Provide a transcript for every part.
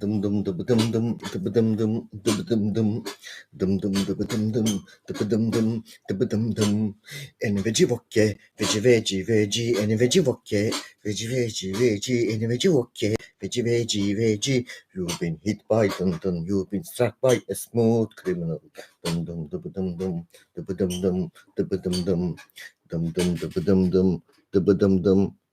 Dım dım dıbı dım dım dıbı dım dım dıbı dım dım dım dım dıbı dım dım dıbı dım dım dıbı dım dım eni veci vokke veci veci veci eni veci vokke veci veci veci eni veci vokke veci veci veci you've been hit by dın dın you've been struck by a smooth criminal dım dım dıbı dım dım dıbı dım dım dıbı dım dım dım dım dıbı dım dım dıbı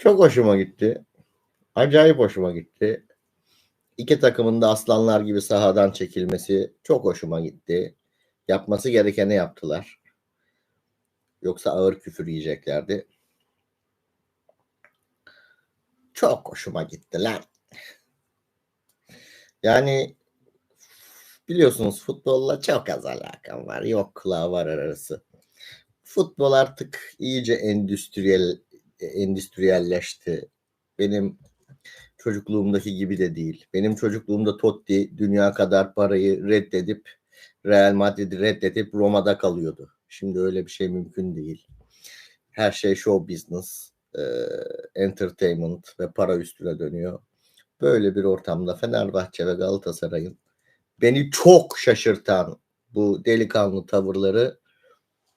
Çok hoşuma gitti. Acayip hoşuma gitti. İki takımın da aslanlar gibi sahadan çekilmesi çok hoşuma gitti. Yapması gerekeni yaptılar. Yoksa ağır küfür yiyeceklerdi. Çok hoşuma gitti lan. Yani biliyorsunuz futbolla çok az alakam var. Yok kulağı var arası. Futbol artık iyice endüstriyel endüstriyelleşti. Benim çocukluğumdaki gibi de değil. Benim çocukluğumda Totti dünya kadar parayı reddedip Real Madrid'i reddedip Roma'da kalıyordu. Şimdi öyle bir şey mümkün değil. Her şey show business, e, entertainment ve para üstüne dönüyor. Böyle bir ortamda Fenerbahçe ve Galatasaray'ın beni çok şaşırtan bu delikanlı tavırları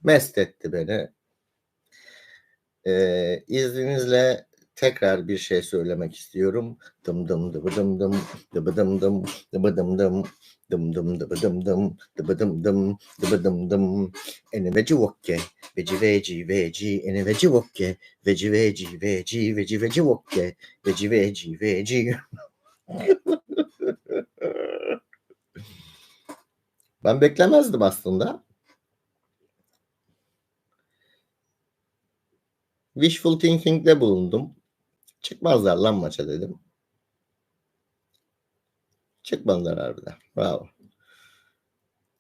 mest etti beni. Ee, izninizle tekrar bir şey söylemek istiyorum. Dım dım dıbı dım dım dıbı dım dım dıbı dım dım dım dım dıbı dım dım dıbı dım dım dıbı dım dım eni veci vokke veci veci veci eni veci vokke veci veci veci veci veci vokke veci veci veci Ben beklemezdim aslında. Wishful thinking'de bulundum. Çıkmazlar lan maça dedim. Çıkmadılar harbiden. Bravo.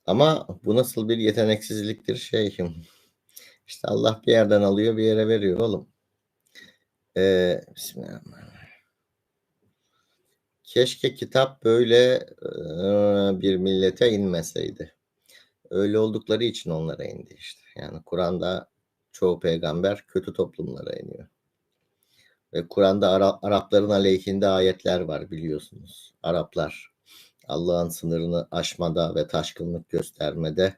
Ama bu nasıl bir yeteneksizliktir şeyhim. İşte Allah bir yerden alıyor bir yere veriyor oğlum. Ee, Bismillahirrahmanirrahim. Keşke kitap böyle bir millete inmeseydi. Öyle oldukları için onlara indi işte. Yani Kur'an'da çoğu peygamber kötü toplumlara iniyor. Ve Kur'an'da Ara- Arapların aleyhinde ayetler var biliyorsunuz. Araplar Allah'ın sınırını aşmada ve taşkınlık göstermede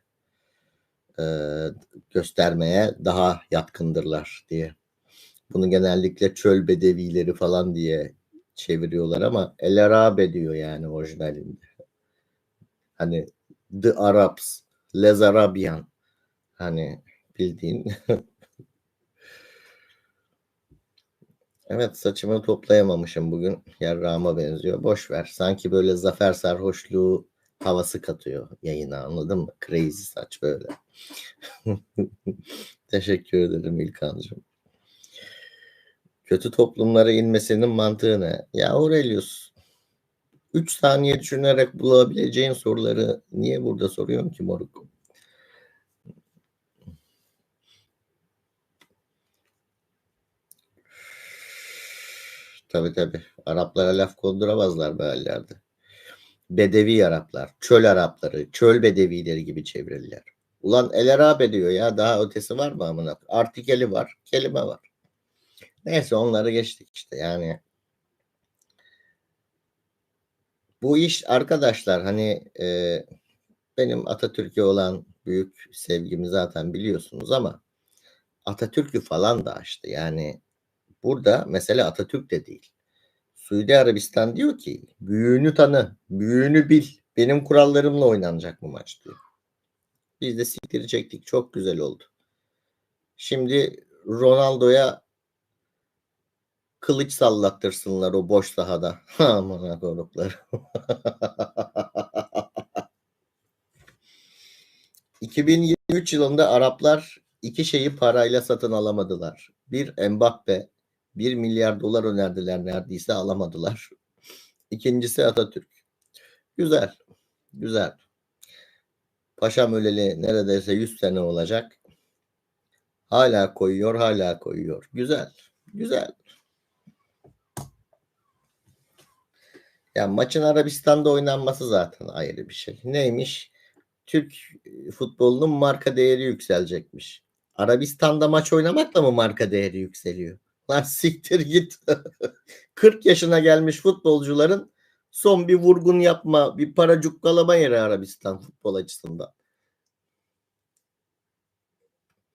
e, göstermeye daha yatkındırlar diye. Bunu genellikle çöl bedevileri falan diye çeviriyorlar ama El Arabe diyor yani orijinalinde. Hani The Arabs, Les Arabian hani bildiğin Evet saçımı toplayamamışım bugün. Yarrağıma benziyor. Boş ver. Sanki böyle zafer sarhoşluğu havası katıyor yayına anladın mı? Crazy saç böyle. Teşekkür ederim İlkan'cığım. Kötü toplumlara inmesinin mantığı ne? Ya Aurelius 3 saniye düşünerek bulabileceğin soruları niye burada soruyorsun ki moruk? Tabii tabii. Araplara laf konduramazlar böylelerde. Bedevi Araplar, çöl Arapları, çöl bedevileri gibi çevrilirler. Ulan El Arabe diyor ya daha ötesi var mı amına? Artikeli var, kelime var. Neyse onları geçtik işte yani. Bu iş arkadaşlar hani e, benim Atatürk'e olan büyük sevgimi zaten biliyorsunuz ama Atatürk'ü falan da işte yani burada mesele Atatürk de değil. Suudi Arabistan diyor ki büyüğünü tanı, büyüğünü bil. Benim kurallarımla oynanacak bu maç diyor. Biz de siktiri çektik. Çok güzel oldu. Şimdi Ronaldo'ya kılıç sallattırsınlar o boş sahada. Aman koruklar. 2023 yılında Araplar iki şeyi parayla satın alamadılar. Bir Mbappe, 1 milyar dolar önerdiler neredeyse alamadılar. İkincisi Atatürk. Güzel. Güzel. Paşam öleli neredeyse 100 sene olacak. Hala koyuyor, hala koyuyor. Güzel. Güzel. Yani maçın Arabistan'da oynanması zaten ayrı bir şey. Neymiş? Türk futbolunun marka değeri yükselecekmiş. Arabistan'da maç oynamakla mı marka değeri yükseliyor? Lan siktir git. 40 yaşına gelmiş futbolcuların son bir vurgun yapma, bir para cukkalama yeri Arabistan futbol açısından.